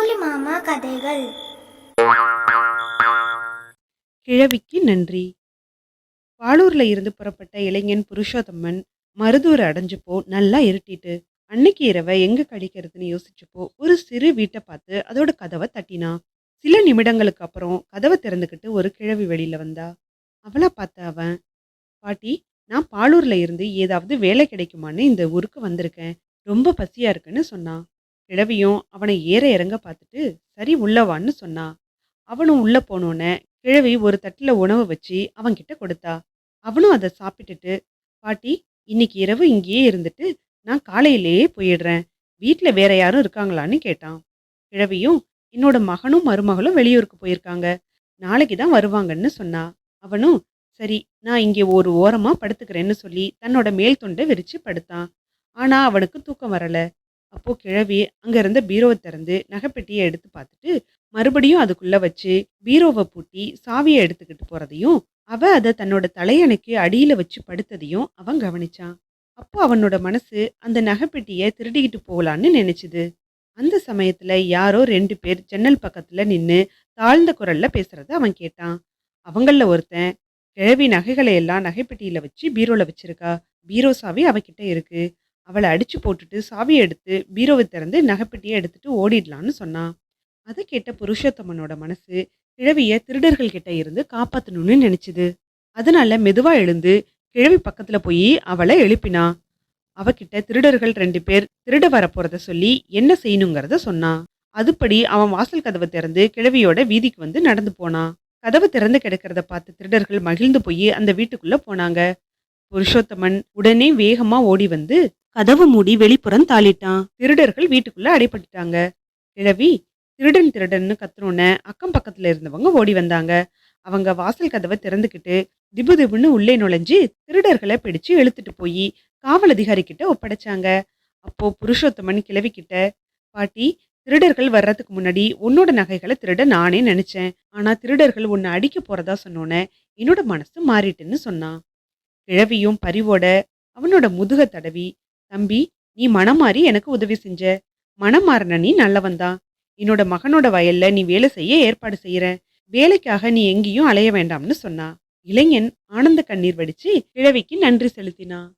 புலி மாமா கதைகள். கிழவிக்கு நன்றி. பாலூர்ல இருந்து புறப்பட்ட இளைஞன் புருஷோத்தம்மன் மருதூர் அடைஞ்சப்போ நல்லா இருட்டிட்டு அன்னைக்கு இரவை எங்க கழிக்கிறதுன்னு யோசிச்சப்போ ஒரு சிறு வீட்டை பார்த்து அதோட கதவை தட்டினான் சில நிமிடங்களுக்கு அப்புறம் கதவை திறந்துக்கிட்டு ஒரு கிழவி வெளியில வந்தா. அவளை பார்த்த அவன் பாட்டி நான் பாலூர்ல இருந்து ஏதாவது வேலை கிடைக்குமான்னு இந்த ஊருக்கு வந்திருக்கேன். ரொம்ப பசியா இருக்குன்னு சொன்னான் கிழவியும் அவனை ஏற இறங்க பார்த்துட்டு சரி உள்ளவான்னு சொன்னான் அவனும் உள்ளே போனோன்னே கிழவி ஒரு தட்டில் உணவு வச்சு அவன்கிட்ட கொடுத்தா. அவனும் அதை சாப்பிட்டுட்டு பாட்டி இன்னைக்கு இரவு இங்கேயே இருந்துட்டு நான் காலையிலேயே போயிடுறேன். வீட்டில் வேற யாரும் இருக்காங்களான்னு கேட்டான். கிழவியும் என்னோட மகனும் மருமகளும் வெளியூருக்கு போயிருக்காங்க. நாளைக்கு தான் வருவாங்கன்னு சொன்னா. அவனும் சரி நான் இங்கே ஒரு ஓரமாக படுத்துக்கிறேன்னு சொல்லி தன்னோட மேல் துண்டை விரிச்சு படுத்தான். ஆனால் அவனுக்கு தூக்கம் வரலை. அப்போ கிழவி அங்க இருந்த பீரோவை திறந்து நகைப்பெட்டியை எடுத்து பார்த்துட்டு மறுபடியும் அதுக்குள்ளே வச்சு பீரோவை பூட்டி சாவியை எடுத்துக்கிட்டு போகிறதையும் அவ அதை தன்னோட தலையணைக்கு அடியில் வச்சு படுத்ததையும் அவன் கவனிச்சான். அப்போ அவனோட மனசு அந்த நகைப்பெட்டியை திருடிக்கிட்டு போகலான்னு நினைச்சுது. அந்த சமயத்தில் யாரோ ரெண்டு பேர் ஜன்னல் பக்கத்தில் நின்று தாழ்ந்த குரலில் பேசுகிறத அவன் கேட்டான். அவங்களில் ஒருத்தன் கிழவி நகைகளை எல்லாம் நகைப்பெட்டியில் வச்சு பீரோவில் வச்சிருக்கா. பீரோ சாவி அவகிட்ட இருக்குது அவளை அடிச்சு போட்டுட்டு சாவியை எடுத்து பீரோவை திறந்து நகைப்பெட்டியை எடுத்துட்டு ஓடிடலான்னு சொன்னான் அதை கேட்ட புருஷோத்தமனோட மனசு கிழவிய திருடர்கள் கிட்ட இருந்து காப்பாத்தணும்னு நினைச்சது. அதனால மெதுவா எழுந்து கிழவி பக்கத்துல போய் அவளை எழுப்பினா. அவகிட்ட திருடர்கள் ரெண்டு பேர் திருட வரப்போறத சொல்லி என்ன செய்யணுங்கிறத சொன்னான் அதுபடி அவன் வாசல் கதவை திறந்து கிழவியோட வீதிக்கு வந்து நடந்து போனான் கதவு திறந்து கிடக்கிறத பார்த்து திருடர்கள் மகிழ்ந்து போய் அந்த வீட்டுக்குள்ள போனாங்க. புருஷோத்தமன் உடனே வேகமா ஓடி வந்து கதவு மூடி வெளிப்புறம் தாளிட்டான். திருடர்கள் வீட்டுக்குள்ள அடைப்பட்டுட்டாங்க கிழவி திருடன் திருடன்னு கத்துனோன்ன அக்கம் பக்கத்துல இருந்தவங்க ஓடி வந்தாங்க. அவங்க வாசல் கதவை திறந்துக்கிட்டு திபு திபுன்னு உள்ளே நுழைஞ்சு திருடர்களை பிடிச்சு இழுத்துட்டு போய் காவல் அதிகாரி கிட்ட ஒப்படைச்சாங்க. அப்போ புருஷோத்தமன் கிழவி கிட்ட பாட்டி திருடர்கள் வர்றதுக்கு முன்னாடி உன்னோட நகைகளை திருட நானே நினைச்சேன். ஆனா திருடர்கள் உன்னை அடிக்க போறதா சொன்னோன்னே என்னோட மனசு மாறிட்டுன்னு சொன்னான். கிழவியும் பரிவோட அவனோட முதுக தடவி தம்பி நீ மனம் மாறி எனக்கு உதவி செஞ்ச. மனம் மாறின நீ நல்லவன்தான் என்னோட மகனோட வயல்ல நீ வேலை செய்ய ஏற்பாடு செய்யற. வேலைக்காக நீ எங்கேயும் அலைய வேண்டாம்னு சொன்னா. இளைஞன் ஆனந்த கண்ணீர் வடிச்சு கிழவிக்கு நன்றி செலுத்தினான்